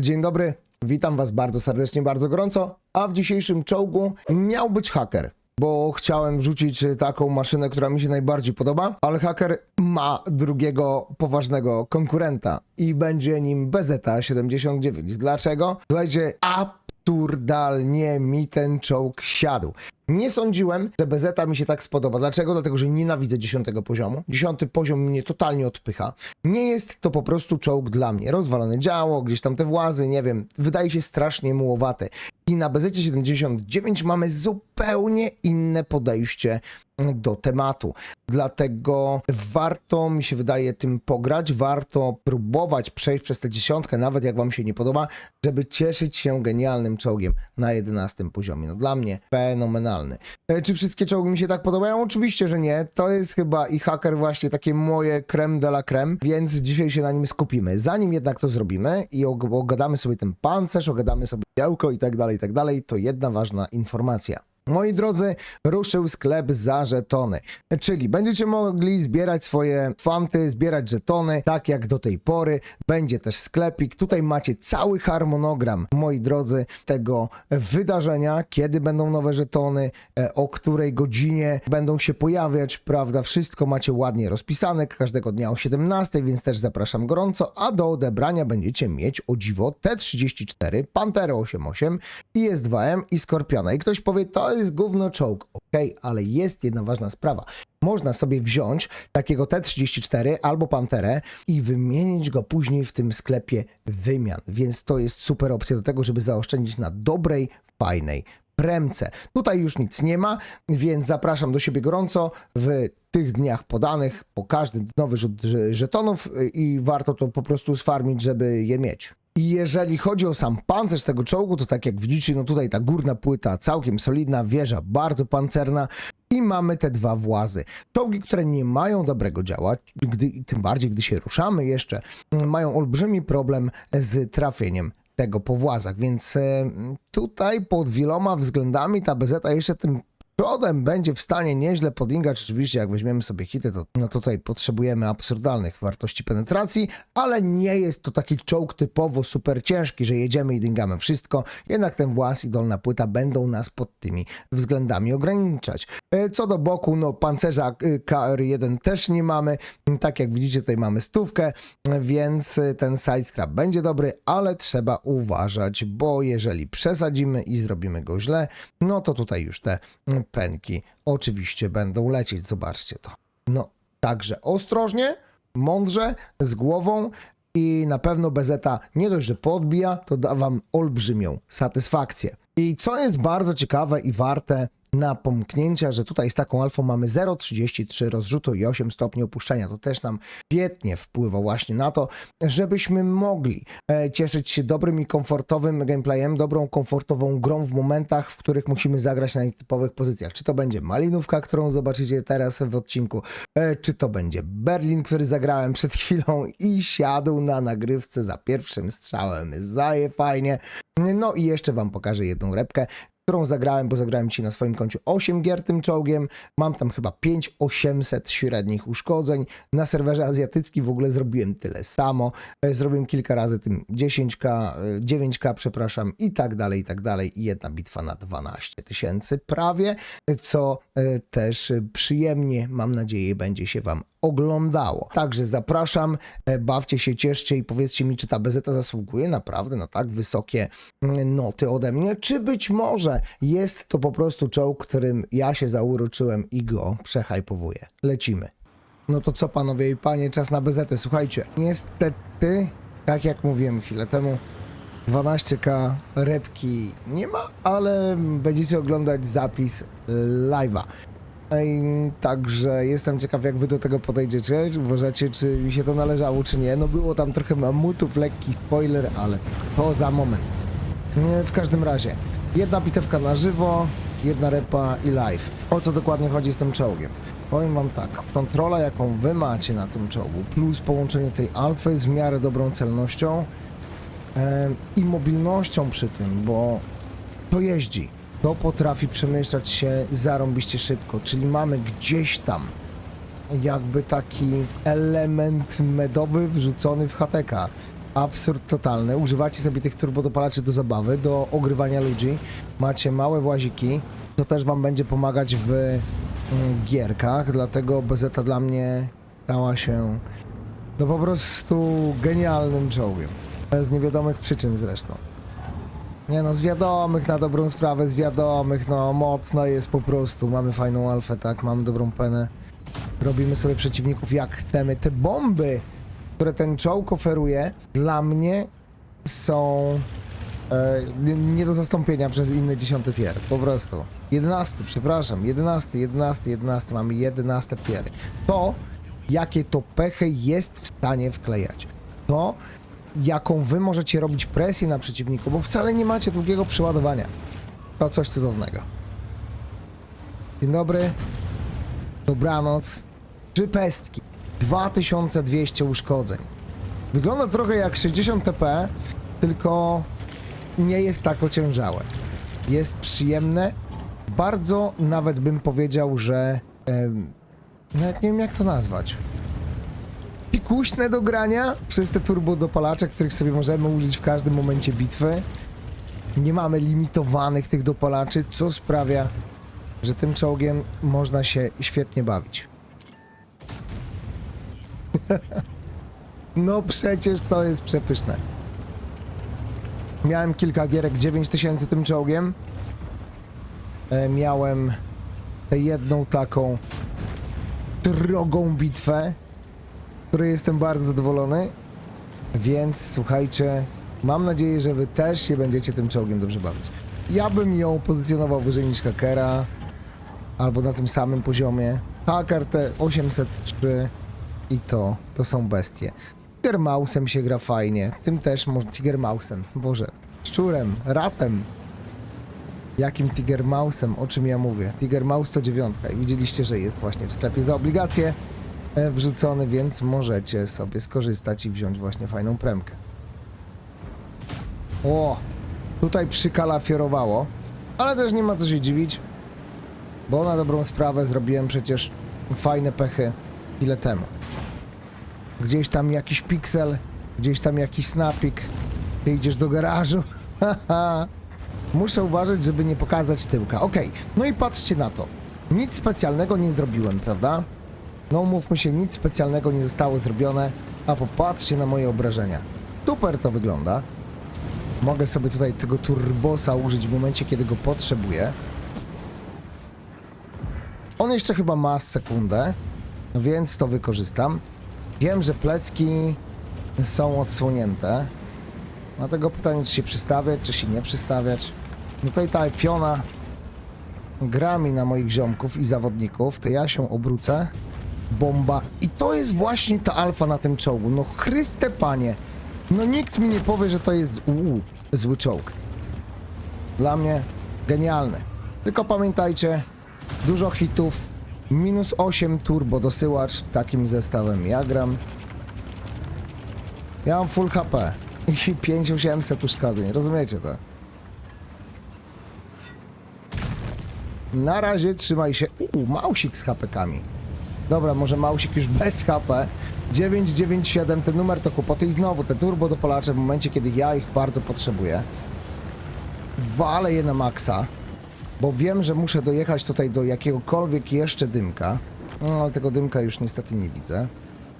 Dzień dobry, witam was bardzo serdecznie, bardzo gorąco. A w dzisiejszym czołgu miał być haker, bo chciałem wrzucić taką maszynę, która mi się najbardziej podoba, ale haker ma drugiego poważnego konkurenta i będzie nim BZ-79. Dlaczego? Słuchajcie, absurdalnie mi ten czołg siadł. Nie sądziłem, że BZ mi się tak spodoba. Dlaczego? Dlatego, że nienawidzę 10 poziomu. 10 poziom mnie totalnie odpycha. Nie jest to po prostu czołg dla mnie. Rozwalone działo, gdzieś tam te włazy, nie wiem. Wydaje się strasznie mułowaty. I na BZ 79 mamy zupełnie inne podejście do tematu. Dlatego warto, mi się wydaje, tym pograć, warto próbować przejść przez tę dziesiątkę, nawet jak wam się nie podoba, żeby cieszyć się genialnym czołgiem na 11 poziomie. No dla mnie fenomenalny. E, Czy wszystkie czołgi mi się tak podobają? Oczywiście, że nie. To jest chyba i haker właśnie takie moje creme de la creme, więc dzisiaj się na nim skupimy. Zanim jednak to zrobimy i og- ogadamy sobie ten pancerz, ogadamy sobie białko i tak dalej, i tak dalej, to jedna ważna informacja. Moi drodzy, ruszył sklep za żetony. Czyli będziecie mogli zbierać swoje fanty, zbierać żetony, tak jak do tej pory. Będzie też sklepik. Tutaj macie cały harmonogram, moi drodzy, tego wydarzenia, kiedy będą nowe żetony, e, o której godzinie będą się pojawiać, prawda? Wszystko macie ładnie rozpisane, każdego dnia o 17, więc też zapraszam gorąco. A do odebrania będziecie mieć o dziwo T34, Pantera 88, IS-2M i Skorpiona. I ktoś powie, to jest gówno czołg. Okej, ale jest jedna ważna sprawa. Można sobie wziąć takiego T34 albo Panterę i wymienić go później w tym sklepie wymian. Więc to jest super opcja do tego, żeby zaoszczędzić na dobrej, fajnej premce. Tutaj już nic nie ma, więc zapraszam do siebie gorąco w tych dniach podanych po każdy nowy rzut żetonów i warto to po prostu sfarmić, żeby je mieć. I jeżeli chodzi o sam pancerz tego czołgu, to tak jak widzicie, no tutaj ta górna płyta całkiem solidna, wieża bardzo pancerna i mamy te dwa włazy. Czołgi, które nie mają dobrego działa, gdy, tym bardziej gdy się ruszamy jeszcze, mm, mają olbrzymi problem z trafieniem tego po włazach, więc tutaj pod wieloma względami ta BZ jeszcze tym przodem będzie w stanie nieźle podingać. Oczywiście, jak weźmiemy sobie hity, to no tutaj potrzebujemy absurdalnych wartości penetracji, ale nie jest to taki czołg typowo super ciężki, że jedziemy i dingamy wszystko. Jednak ten włas i dolna płyta będą nas pod tymi względami ograniczać. E, Co do boku, no pancerza y, KR1 też nie mamy. Tak jak widzicie, tutaj mamy stówkę, więc y, ten sidescrap będzie dobry, ale trzeba uważać, bo jeżeli przesadzimy i zrobimy go źle, no to tutaj już te mm, pęki oczywiście będą lecieć. Zobaczcie to. No, także ostrożnie, mądrze, z głową i na pewno Bezeta nie dość, że podbija, to da wam olbrzymią satysfakcję. I co jest bardzo ciekawe i warte napomknięcia, że tutaj z taką alfą mamy 0,33 rozrzutu i 8 stopni opuszczenia. To też nam świetnie wpływa właśnie na to, żebyśmy mogli e, cieszyć się dobrym i komfortowym gameplayem, dobrą, komfortową grą w momentach, w których musimy zagrać na nietypowych pozycjach. Czy to będzie malinówka, którą zobaczycie teraz w odcinku, e, czy to będzie Berlin, który zagrałem przed chwilą i siadł na nagrywce za pierwszym strzałem. Zaje fajnie. No i jeszcze wam pokażę jedną repkę którą zagrałem, bo zagrałem ci na swoim koncie 8 gier tym czołgiem. Mam tam chyba 5800 średnich uszkodzeń. Na serwerze azjatyckim w ogóle zrobiłem tyle samo. E, Zrobiłem kilka razy tym 10k, e, 9k, przepraszam, i tak dalej, i tak dalej. I jedna bitwa na 12 tysięcy prawie, co e, też e, przyjemnie, mam nadzieję, będzie się wam oglądało. Także zapraszam, e, bawcie się, cieszcie i powiedzcie mi, czy ta bezeta zasługuje naprawdę na tak wysokie mm, noty ode mnie, czy być może jest to po prostu czołg, którym ja się zauroczyłem i go przehajpowuję. Lecimy. No to co panowie i panie, czas na bezetę. Słuchajcie, niestety, tak jak mówiłem chwilę temu, 12k repki nie ma, ale będziecie oglądać zapis live'a. Także jestem ciekaw, jak wy do tego podejdziecie. Uważacie, czy mi się to należało, czy nie. No było tam trochę mamutów, lekki spoiler, ale to za moment. W każdym razie, jedna bitewka na żywo, jedna repa i live. O co dokładnie chodzi z tym czołgiem? Powiem wam tak, kontrola jaką wy macie na tym czołgu, plus połączenie tej alfy z w miarę dobrą celnością em, i mobilnością przy tym, bo to jeździ. To potrafi przemieszczać się zarąbiście szybko, czyli mamy gdzieś tam jakby taki element medowy wrzucony w HTK. Absurd totalny. Używacie sobie tych turbodopalaczy do zabawy, do ogrywania ludzi. Macie małe właziki. To też wam będzie pomagać w mm, gierkach, dlatego BZ dla mnie stała się no po prostu genialnym czołgiem. Z niewiadomych przyczyn zresztą. Nie no, z wiadomych na dobrą sprawę, z wiadomych, no mocno jest po prostu. Mamy fajną alfę, tak, mamy dobrą penę. Robimy sobie przeciwników jak chcemy. Te bomby, które ten czołg oferuje, dla mnie są e, nie, do zastąpienia przez inny dziesiąty tier. Po prostu. Jedenasty, przepraszam, jedenasty, jedenasty, jedenasty. Mamy jedenaste tiery. To, jakie to pechy jest w stanie wklejać. To, jaką wy możecie robić presję na przeciwniku, bo wcale nie macie długiego przeładowania. To coś cudownego. Dzień dobry. Dobranoc. Trzy pestki. 2200 uszkodzeń. Wygląda trochę jak 60 TP, tylko nie jest tak ociężałe. Jest przyjemne. Bardzo nawet bym powiedział, że em, nawet nie wiem jak to nazwać. Pikuśne do grania przez te turbo dopalacze, których sobie możemy użyć w każdym momencie bitwy. Nie mamy limitowanych tych dopalaczy, co sprawia, że tym czołgiem można się świetnie bawić. No przecież to jest przepyszne. Miałem kilka gierek 9000 tym czołgiem. E, miałem tę jedną taką drogą bitwę, której jestem bardzo zadowolony. Więc słuchajcie, mam nadzieję, że wy też się będziecie tym czołgiem dobrze bawić. Ja bym ją pozycjonował wyżej niż Hakera, albo na tym samym poziomie. Hacker te 803 i to, to są bestie. Tiger Mouse'em się gra fajnie, tym też może Tiger Mouse'em, boże, szczurem, ratem. Jakim Tiger Mouse'em, o czym ja mówię? Tiger Mouse to dziewiątka i widzieliście, że jest właśnie w sklepie za obligacje e, wrzucony, więc możecie sobie skorzystać i wziąć właśnie fajną premkę. O, tutaj przykalafiorowało, ale też nie ma co się dziwić, bo na dobrą sprawę zrobiłem przecież fajne pechy ile temu. Gdzieś tam jakiś piksel, gdzieś tam jakiś snapik, ty idziesz do garażu. Muszę uważać, żeby nie pokazać tyłka. Okej, no i patrzcie na to. Nic specjalnego nie zrobiłem, prawda? No mówmy się, nic specjalnego nie zostało zrobione, a popatrzcie na moje obrażenia. Super to wygląda. Mogę sobie tutaj tego turbosa użyć w momencie, kiedy go potrzebuję. On jeszcze chyba ma sekundę, więc to wykorzystam. Wiem, że plecki są odsłonięte. Dlatego pytanie, czy się przystawiać, czy się nie przystawiać. No to i ta piona gra mi na moich ziomków i zawodników, to ja się obrócę. Bomba. I to jest właśnie ta alfa na tym czołgu. No chryste panie. No nikt mi nie powie, że to jest uu, zły czołg. Dla mnie genialny. Tylko pamiętajcie, dużo hitów, minus 8 turbo dosyłacz, takim zestawem ja gram. Ja mam full HP i 5800 uszkodzeń, rozumiecie to? Na razie trzymaj się. Uuu, mausik z HP-kami. Dobra, może mausik już bez HP. 997, ten numer to kłopoty i znowu te turbo dopalacze w momencie, kiedy ja ich bardzo potrzebuję. Walę je na maksa, bo wiem, że muszę dojechać tutaj do jakiegokolwiek jeszcze dymka. No, ale tego dymka już niestety nie widzę.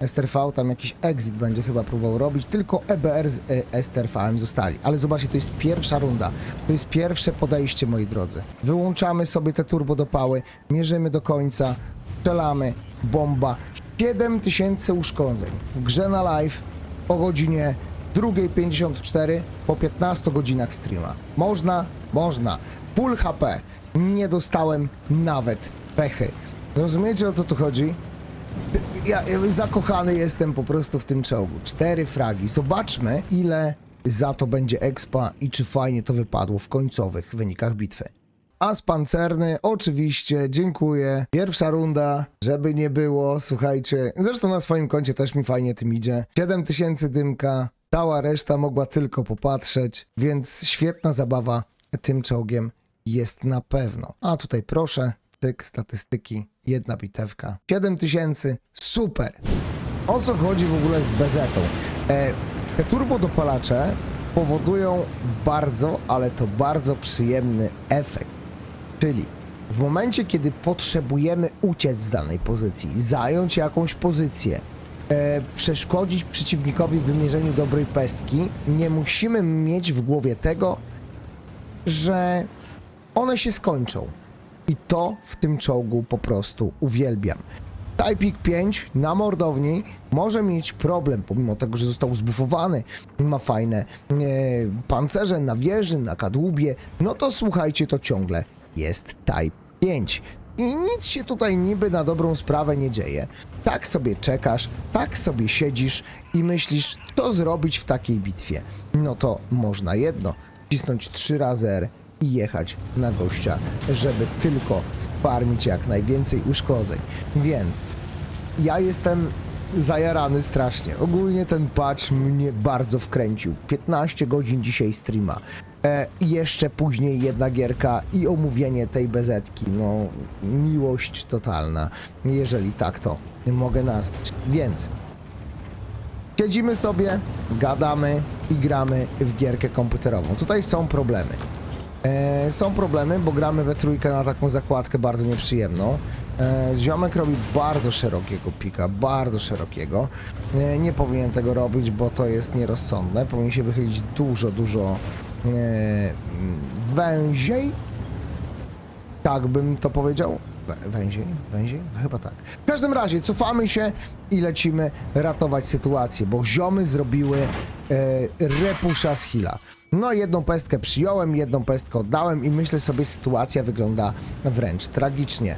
STRV tam jakiś exit będzie chyba próbował robić, tylko EBR z e, STRV-em zostali. Ale zobaczcie, to jest pierwsza runda. To jest pierwsze podejście, moi drodzy. Wyłączamy sobie te turbodopały, mierzymy do końca, strzelamy, bomba. 7000 uszkodzeń w grze na live o godzinie 2.54 po 15 godzinach streama. Można? Można. Full HP. Nie dostałem nawet pechy. Rozumiecie o co tu chodzi? Ja, ja zakochany jestem po prostu w tym czołgu. Cztery fragi. Zobaczmy, ile za to będzie expa i czy fajnie to wypadło w końcowych wynikach bitwy. As pancerny, oczywiście, dziękuję. Pierwsza runda, żeby nie było, słuchajcie. Zresztą na swoim koncie też mi fajnie tym idzie. 7000 dymka, cała reszta mogła tylko popatrzeć, więc świetna zabawa tym czołgiem jest na pewno. A tutaj proszę, tyk, statystyki, jedna bitewka. 7000, super. O co chodzi w ogóle z bezetą? E, Te turbodopalacze powodują bardzo, ale to bardzo przyjemny efekt. Czyli w momencie, kiedy potrzebujemy uciec z danej pozycji, zająć jakąś pozycję, e, przeszkodzić przeciwnikowi w wymierzeniu dobrej pestki, nie musimy mieć w głowie tego, że one się skończą. I to w tym czołgu po prostu uwielbiam. Typik 5 na mordowni może mieć problem, pomimo tego, że został zbufowany, ma fajne e, pancerze na wieży, na kadłubie, no to słuchajcie, to ciągle jest Type 5. I nic się tutaj niby na dobrą sprawę nie dzieje. Tak sobie czekasz, tak sobie siedzisz i myślisz, co zrobić w takiej bitwie. No to można jedno, wcisnąć 3 razy R i jechać na gościa, żeby tylko sparmić jak najwięcej uszkodzeń. Więc ja jestem zajarany strasznie. Ogólnie ten patch mnie bardzo wkręcił. 15 godzin dzisiaj streama. E, jeszcze później jedna gierka i omówienie tej bezetki. No, miłość totalna, jeżeli tak to mogę nazwać. Więc siedzimy sobie, gadamy i gramy w gierkę komputerową. Tutaj są problemy. E, są problemy, bo gramy we trójkę na taką zakładkę bardzo nieprzyjemną. E, ziomek robi bardzo szerokiego pika, bardzo szerokiego. E, nie powinien tego robić, bo to jest nierozsądne. Powinien się wychylić dużo, dużo e. Tak bym to powiedział. Wę- Węziej? Węziej? Chyba tak. W każdym razie cofamy się i lecimy ratować sytuację, bo ziomy zrobiły e, repusza z hila. No jedną pestkę przyjąłem, jedną pestkę oddałem i myślę sobie sytuacja wygląda wręcz tragicznie.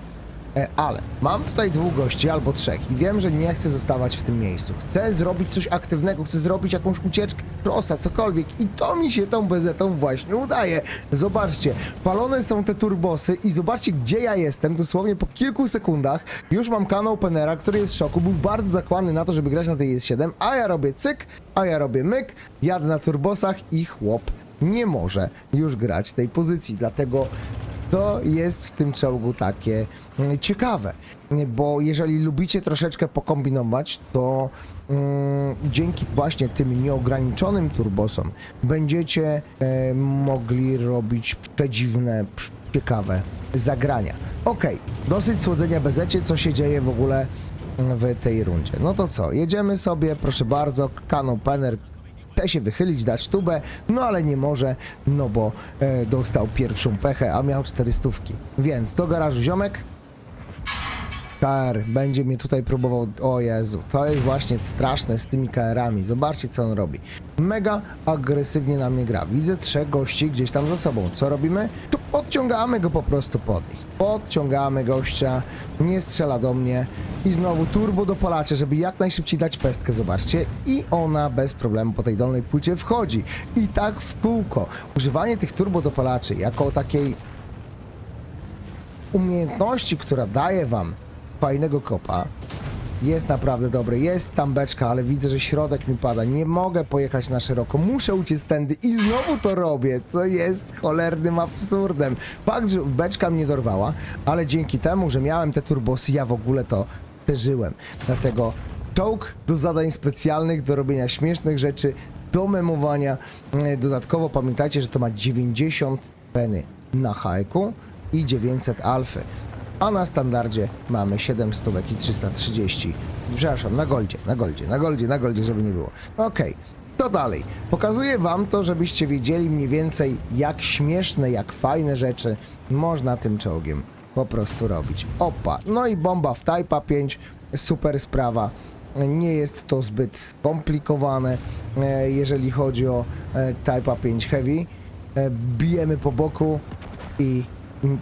E, ale mam tutaj dwóch gości albo trzech i wiem, że nie chcę zostawać w tym miejscu. Chcę zrobić coś aktywnego, chcę zrobić jakąś ucieczkę, prosa, cokolwiek i to mi się tą bezetą właśnie udaje. Zobaczcie, palone są te turbosy i zobaczcie gdzie ja jestem, dosłownie po kilku sekundach już mam kanał Penera, który jest w szoku, był bardzo zachłanny na to, żeby grać na tej S7, a ja robię cyk, a ja robię myk, jadę na turbosach i chłop nie może już grać tej pozycji, dlatego to jest w tym czołgu takie mm, ciekawe, bo jeżeli lubicie troszeczkę pokombinować, to mm, dzięki właśnie tym nieograniczonym turbosom będziecie e, mogli robić przedziwne, ciekawe zagrania. Okej, dosyć słodzenia bezecie, co się dzieje w ogóle w tej rundzie. No to co, jedziemy sobie, proszę bardzo, kanał Chce się wychylić, dać tubę, no ale nie może, no bo e, dostał pierwszą pechę, a miał 400. Więc do garażu ziomek. KR będzie mnie tutaj próbował. O Jezu, to jest właśnie straszne z tymi KR-ami. Zobaczcie, co on robi. Mega agresywnie na mnie gra. Widzę trzech gości gdzieś tam za sobą. Co robimy? Tu Podciągamy go po prostu pod nich. Podciągamy gościa, nie strzela do mnie. I znowu turbo dopalacze, żeby jak najszybciej dać pestkę, zobaczcie. I ona bez problemu po tej dolnej płycie wchodzi. I tak w kółko. Używanie tych turbo dopalaczy jako takiej umiejętności, która daje wam fajnego kopa, jest naprawdę dobry. Jest tam beczka, ale widzę, że środek mi pada. Nie mogę pojechać na szeroko. Muszę uciec tędy i znowu to robię, co jest cholernym absurdem. Fakt, że beczka mnie dorwała, ale dzięki temu, że miałem te turbosy, ja w ogóle to przeżyłem. Dlatego czołg do zadań specjalnych, do robienia śmiesznych rzeczy, do memowania. E, Dodatkowo pamiętajcie, że to ma 90 peny na hajku i 900 alfy. A na standardzie mamy 7 stówek i 330. Przepraszam, na goldzie, na goldzie, na goldzie, na goldzie, żeby nie było. Okej, to dalej. Pokazuję wam to, żebyście wiedzieli mniej więcej, jak śmieszne, jak fajne rzeczy można tym czołgiem po prostu robić. Opa, no i bomba w Type 5, super sprawa. Nie jest to zbyt skomplikowane, e, jeżeli chodzi o e, Type 5 Heavy. E, Bijemy po boku i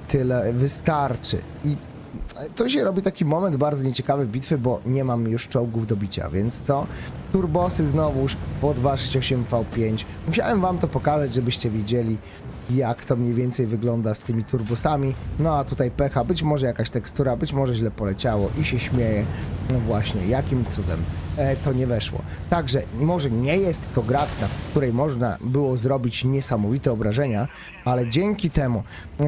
tyle wystarczy. I to się robi taki moment bardzo nieciekawy w bitwie, bo nie mam już czołgów do bicia, więc co? Turbosy znowuż po 268 V5. Musiałem wam to pokazać, żebyście wiedzieli jak to mniej więcej wygląda z tymi turbosami. No a tutaj pecha, być może jakaś tekstura, być może źle poleciało i się śmieje. No właśnie, jakim cudem e, to nie weszło. Także może nie jest to gra, w której można było zrobić niesamowite obrażenia, ale dzięki temu,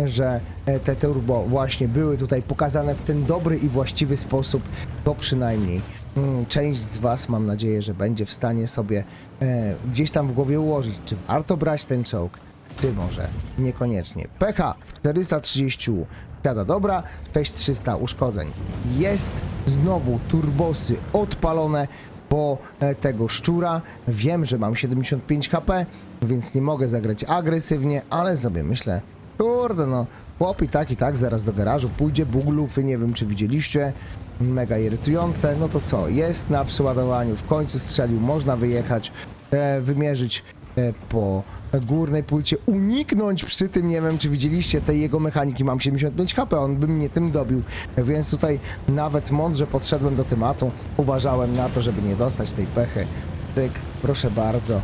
że e, te turbo właśnie były tutaj pokazane w ten dobry i właściwy sposób, to przynajmniej mm, część z Was, mam nadzieję, że będzie w stanie sobie e, gdzieś tam w głowie ułożyć, czy warto brać ten czołg, czy może. Niekoniecznie. PH w 430 siada dobra, 6300 uszkodzeń. Jest znowu turbosy odpalone po e, tego szczura. Wiem, że mam 75 HP, więc nie mogę zagrać agresywnie, ale sobie myślę, kurde no, chłop i tak i tak zaraz do garażu pójdzie, buglufy, nie wiem czy widzieliście, mega irytujące, no to co, jest na przeładowaniu, w końcu strzelił, można wyjechać, e, wymierzyć e, po górnej płycie, uniknąć przy tym, nie wiem czy widzieliście tej jego mechaniki, mam 75 HP, on by mnie tym dobił, więc tutaj nawet mądrze podszedłem do tematu, uważałem na to, żeby nie dostać tej pechy, tyk, proszę bardzo,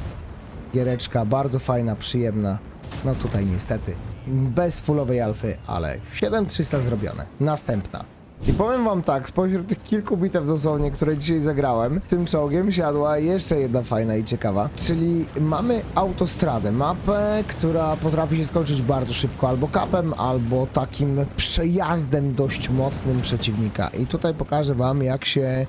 giereczka, bardzo fajna, przyjemna, no tutaj niestety bez fullowej alfy, ale 7300 zrobione, następna. I powiem wam tak, spośród tych kilku bitew dosłownie, które dzisiaj zagrałem, tym czołgiem siadła jeszcze jedna fajna i ciekawa, czyli mamy autostradę, mapę, która potrafi się skończyć bardzo szybko, albo kapem, albo takim przejazdem dość mocnym przeciwnika. I tutaj pokażę wam, jak się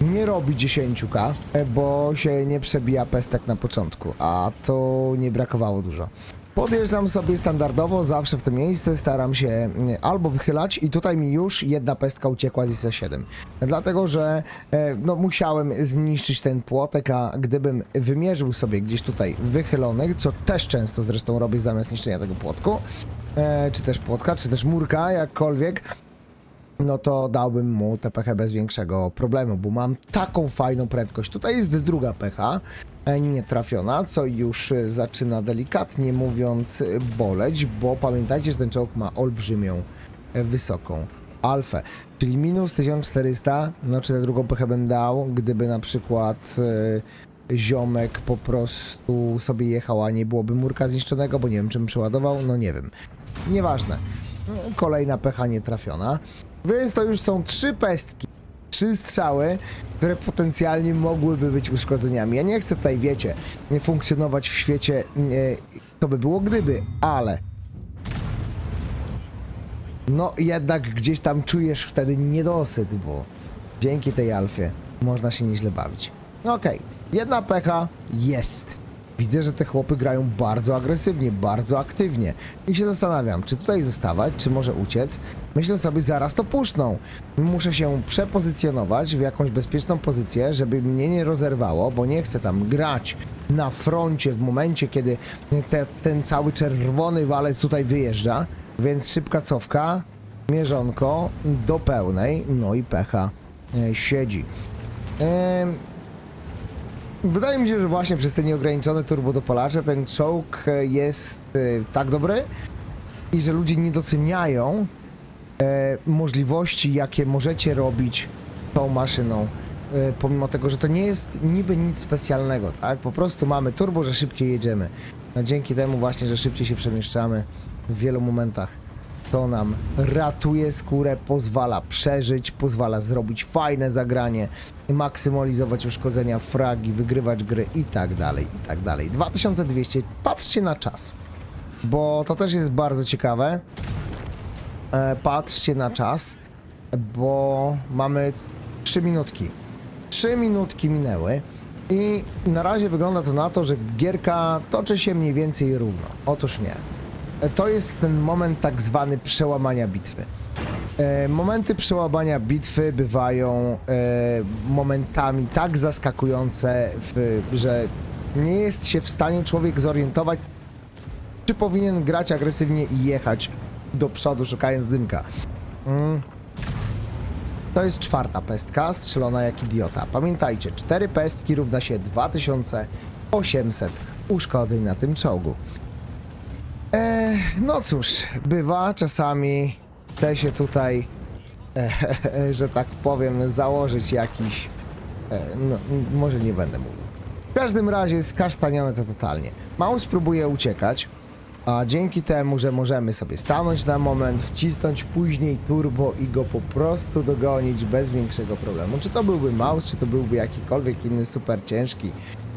nie robi 10k, bo się nie przebija pestek na początku, a to nie brakowało dużo. Podjeżdżam sobie standardowo, zawsze w to miejsce, staram się mm, albo wychylać i tutaj mi już jedna pestka uciekła z ISA 7. Dlatego, że e, no, musiałem zniszczyć ten płotek, a gdybym wymierzył sobie gdzieś tutaj wychylony, co też często zresztą robię zamiast niszczenia tego płotku, e, czy też płotka, czy też murka, jakkolwiek, no to dałbym mu pechę bez większego problemu, bo mam taką fajną prędkość. Tutaj jest druga pecha, e, nie trafiona, co już e, zaczyna delikatnie mówiąc e, boleć, bo pamiętajcie, że ten czołg ma olbrzymią, e, wysoką alfę, czyli minus 1400, no czy tę drugą pechę bym dał, gdyby na przykład e, ziomek po prostu sobie jechał, a nie byłoby murka zniszczonego, bo nie wiem czym przeładował, no nie wiem. Nieważne. Kolejna pecha nie trafiona. Więc to już są trzy pestki, trzy strzały, które potencjalnie mogłyby być uszkodzeniami. Ja nie chcę tutaj, wiecie, funkcjonować w świecie, to by było gdyby, ale no jednak gdzieś tam czujesz wtedy niedosyt, bo dzięki tej alfie można się nieźle bawić. No okej, jedna pecha jest. Widzę, że te chłopy grają bardzo agresywnie, bardzo aktywnie. I się zastanawiam, czy tutaj zostawać, czy może uciec. Myślę sobie, zaraz to puszczą. Muszę się przepozycjonować w jakąś bezpieczną pozycję, żeby mnie nie rozerwało, bo nie chcę tam grać na froncie w momencie, kiedy te, ten cały czerwony walec tutaj wyjeżdża. Więc szybka cofka, mierzonko do pełnej, no i pecha e, siedzi. Em, Wydaje mi się, że właśnie przez te nieograniczone turbodopalacze ten czołg e, jest e, tak dobry i że ludzie nie doceniają e, możliwości, jakie możecie robić tą maszyną. Pomimo tego, że to nie jest niby nic specjalnego, tak? Po prostu mamy turbo, że szybciej jedziemy. No, dzięki temu właśnie, że szybciej się przemieszczamy w wielu momentach. To nam ratuje skórę, pozwala przeżyć, pozwala zrobić fajne zagranie, maksymalizować uszkodzenia, fragi, wygrywać gry i tak dalej, i tak dalej. 2200, patrzcie na czas, bo to też jest bardzo ciekawe. E, patrzcie na czas, bo mamy 3 minutki. 3 minutki minęły i na razie wygląda to na to, że gierka toczy się mniej więcej równo. Otóż nie. E, To jest ten moment tak zwany przełamania bitwy. E, Momenty przełamania bitwy bywają e, momentami tak zaskakujące, że nie jest się w stanie człowiek zorientować, czy powinien grać agresywnie i jechać do przodu, szukając dymka. Mm. To jest czwarta pestka, strzelona jak idiota. Pamiętajcie, cztery pestki równa się 2800 uszkodzeń na tym czołgu. E, no cóż, bywa, czasami chce się tutaj, e, że tak powiem, założyć jakiś, e, no, może nie będę mówił. W każdym razie skasztanione to totalnie. Maus próbuje uciekać, a dzięki temu, że możemy sobie stanąć na moment, wcisnąć później turbo i go po prostu dogonić bez większego problemu. Czy to byłby Maus, czy to byłby jakikolwiek inny super ciężki,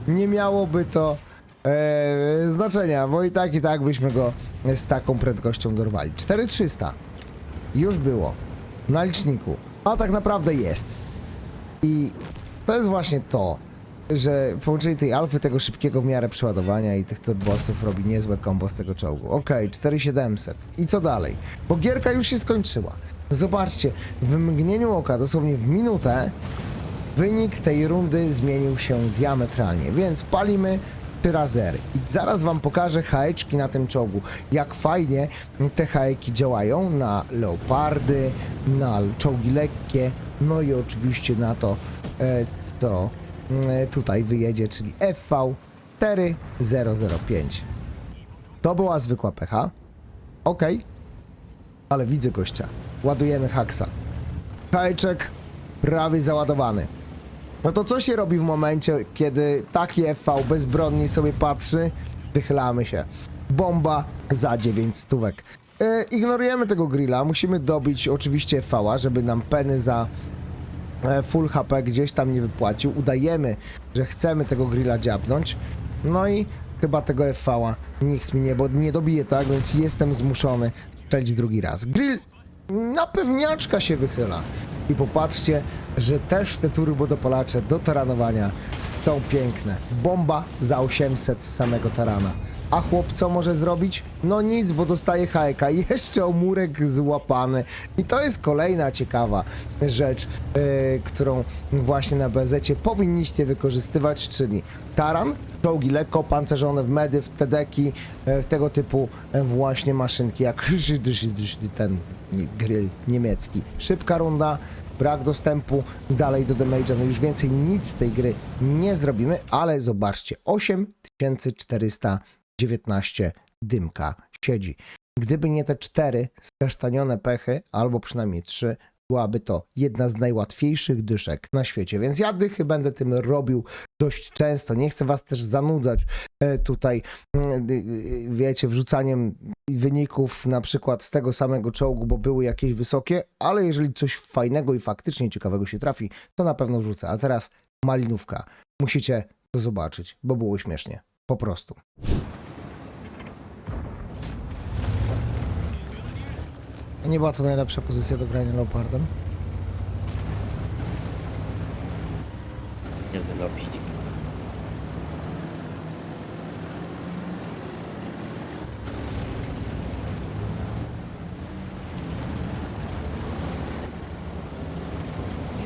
nie miałoby to e, znaczenia, bo i tak i tak byśmy go z taką prędkością dorwali. 4300 już było na liczniku, a tak naprawdę jest. I To jest właśnie to, że połączenie tej alfy, tego szybkiego w miarę przeładowania i tych turbosów robi niezłe kombo z tego czołgu. Okej, 4700. I co dalej? Bo gierka już się skończyła. Zobaczcie, w mgnieniu oka, dosłownie w minutę, wynik tej rundy zmienił się diametralnie, więc palimy 3 razery. I zaraz wam pokażę haeczki na tym czołgu, jak fajnie te haeki działają na leopardy, na czołgi lekkie, no i oczywiście na to, e, co e, tutaj wyjedzie, czyli FV 4005. To była zwykła pecha. Okej, ale widzę gościa. Ładujemy haksa. Hajczek prawie załadowany. No to co się robi w momencie, kiedy taki FV bezbronnie sobie patrzy? Wychylamy się. Bomba za 9 stówek. E, ignorujemy tego grilla, musimy dobić oczywiście FV-a, żeby nam peny za e, full HP gdzieś tam nie wypłacił. Udajemy, że chcemy tego grilla dziabnąć. No i chyba tego FV-a nikt mi nie, bo nie dobije, tak? Więc jestem zmuszony strzelić drugi raz. Grill na pewniaczka się wychyla. I popatrzcie, że też te turbodopalacze do taranowania są piękne. Bomba za 800 z samego tarana. A chłop co może zrobić? No nic, bo dostaje hajka. Jeszcze omurek złapany. I to jest kolejna ciekawa rzecz, yy, którą właśnie na BZ powinniście wykorzystywać, czyli taran, czołgi lekko pancerzone w medy, w tedeki, e, w tego typu e, właśnie maszynki, jak ten grill niemiecki. Szybka runda, brak dostępu dalej do damage'a, no już więcej nic z tej gry nie zrobimy, ale zobaczcie, 8419 dymka siedzi. Gdyby nie te cztery skasztanione pechy, albo przynajmniej trzy, byłaby to jedna z najłatwiejszych dyszek na świecie. Więc ja dychy będę tym robił dość często. Nie chcę was też zanudzać e, tutaj, mm, dy- y, wiecie, wrzucaniem wyników na przykład z tego samego czołgu, bo były jakieś wysokie, ale jeżeli coś fajnego i faktycznie ciekawego się trafi, to na pewno wrzucę. A teraz malinówka. Musicie to zobaczyć, bo było śmiesznie. Po prostu. Nie była to najlepsza pozycja do grania Leopardem. Niezły lobiść.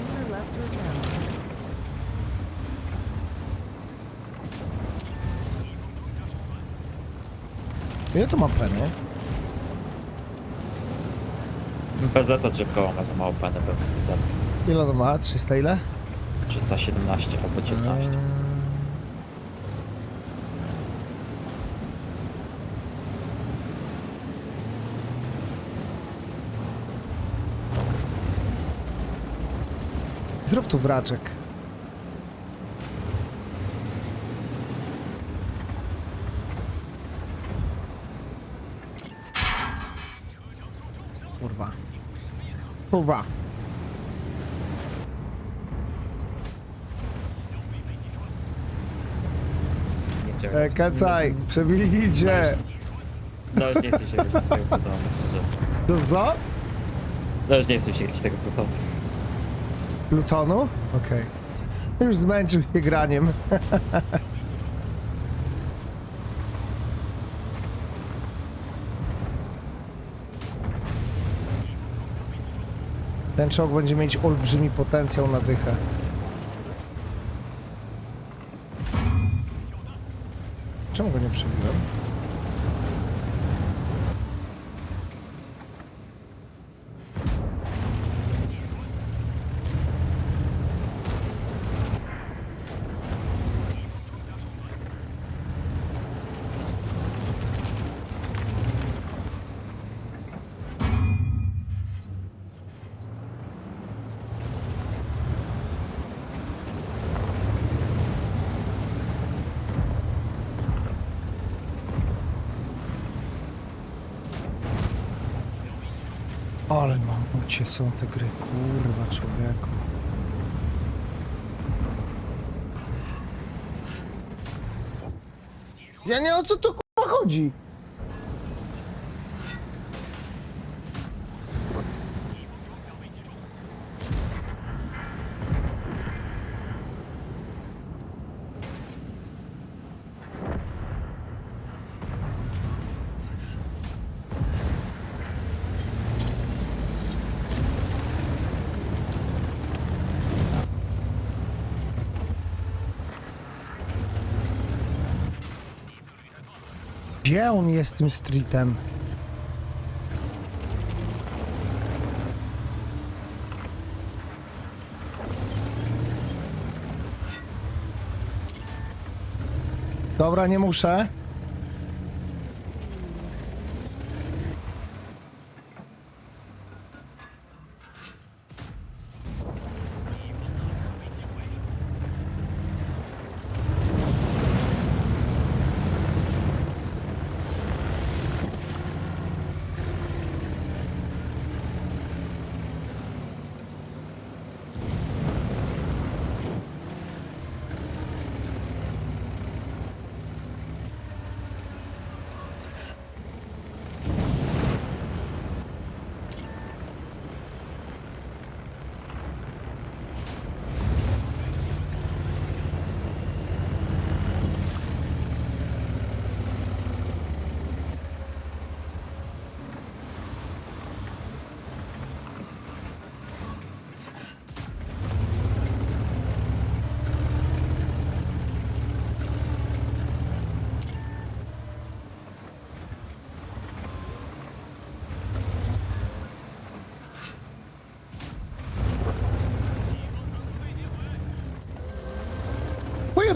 User left your channel. Ile to ma peny? PZ koło ma za mało. Za Ile to ma? 300 ile? 317 albo 19. Zrób tu wraczek. Kurwa. Nie chciałem. E, Kacaj, przebiliście. No już nie chcę się grać tego potomu, szczerze. To co? No już nie chcę się grać tego potomu. Plutonu? Okej. Już zmęczył się graniem. Ten czołg będzie mieć olbrzymi potencjał na dychę. Czemu go nie przebiłem? Ale mamucie są te gry, kurwa człowieku. Ja nie o co tu kurwa chodzi. Gdzie on jest tym streetem? Dobra, nie muszę.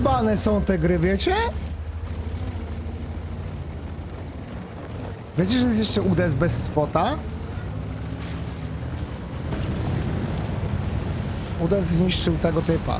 Pojebane są te gry, wiecie? Wiecie, że jest jeszcze UDES bez spota? UDES zniszczył tego typa.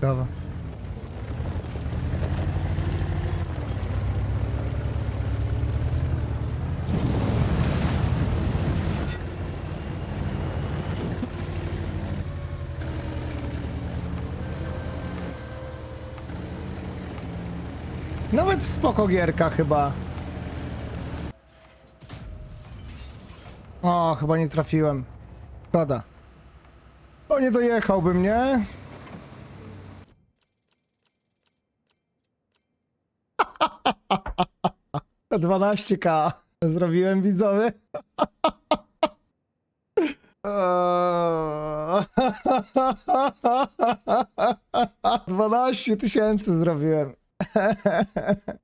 Dobra. Nawet spoko gierka chyba. O, chyba nie trafiłem. Szkoda. O, nie dojechałbym, nie? 12k zrobiłem widzowie. Eee. 12 tysięcy zrobiłem.